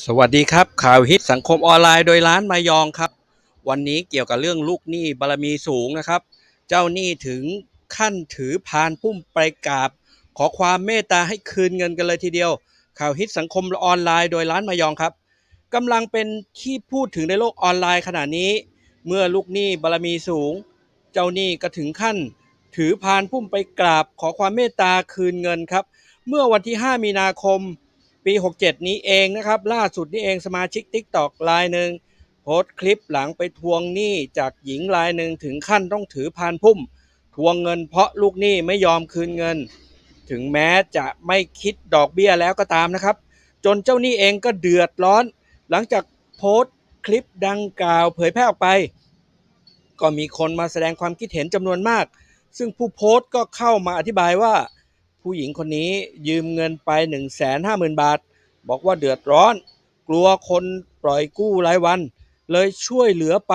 สวัสดีครับ ข่าวฮิตสังคมออนไลน์โดยร้านมายองครับ วันนี้เกี่ยวกับเรื่องลูกหนี้บารมีสูงนะครับ เจ้าหนี้ถึงขั้นถือพานพุ่มไปกราบ ขอความเมตตาให้คืนเงินกันเลยทีเดียว ข่าวฮิตสังคมออนไลน์โดยร้านมายองครับกำลังเป็นที่พูดถึงในโลกออนไลน์ขณะนี้ เมื่อลูกหนี้บารมีสูง เจ้าหนี้ก็ถึงขั้น ถือพานพุ่มไปกราบ ขอความเมตตาคืนเงินครับ เมื่อวันที่ 5 มีนาคม ปี 67 นี้เองนะครับ ล่าสุดนี้เองสมาชิก TikTok รายหนึ่งโพสต์คลิปหลังไปทวงหนี้จากหญิงรายหนึ่งถึงขั้นต้องถือพานพุ่ม ทวงเงินเพราะลูกหนี้ไม่ยอมคืนเงิน ถึงแม้จะไม่คิดดอกเบี้ยแล้วก็ตามนะครับ จนเจ้าหนี้เองก็เดือดร้อน หลังจากโพสต์คลิปดังกล่าวเผยแพร่ออกไป ก็มีคนมาแสดงความคิดเห็นจำนวนมาก ซึ่งผู้โพสต์ก็เข้ามาอธิบายว่า ผู้หญิงคนนี้ยืมเงินไป 1 5 0 0 0 0 บาท บอกว่าเดือดร้อน กลัวคนปล่อยกู้รายวัน เลยช่วยเหลือไป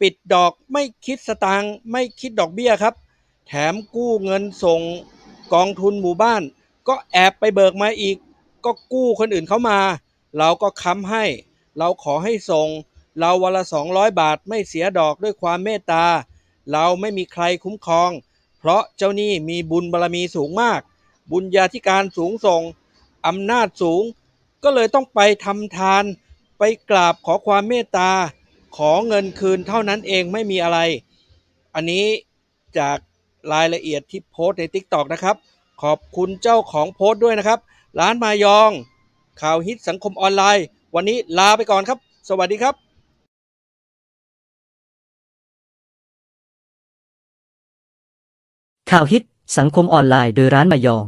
ปิดดอกไม่คิดสตางค์ไม่คิดดอกเบี้ยครับ แถมกู้เงินส่งกองทุนหมู่บ้าน ก็แอบไปเบิกมาอีก ก็กู้คนอื่นเขามา เราก็ค้ำให้ เราขอให้ส่ง เราวันละ 200 บาทไม่เสียดอกด้วยความเมตตา เราไม่มีใครคุ้มครอง ราะเจ้าหนี้มีบุญบารรมีสูงมาก บุญญาธิการสูงส่งอำนาจสูง ก็เลยต้องไปทำทานไปกราบขอความเมตตา ขอเงินคืนเท่านั้นเองไม่มีอะไร อันนี้จากรายละเอียดที่โพสต์ใน TikTok นะครับ ขอบคุณเจ้าของโพสต์ด้วยนะครับ ร้านมายอง ข่าวฮิตสังคมออนไลน์ วันนี้ลาไปก่อนครับ สวัสดีครับ ข่าวฮิต สังคมออนไลน์โดยร้านมายอง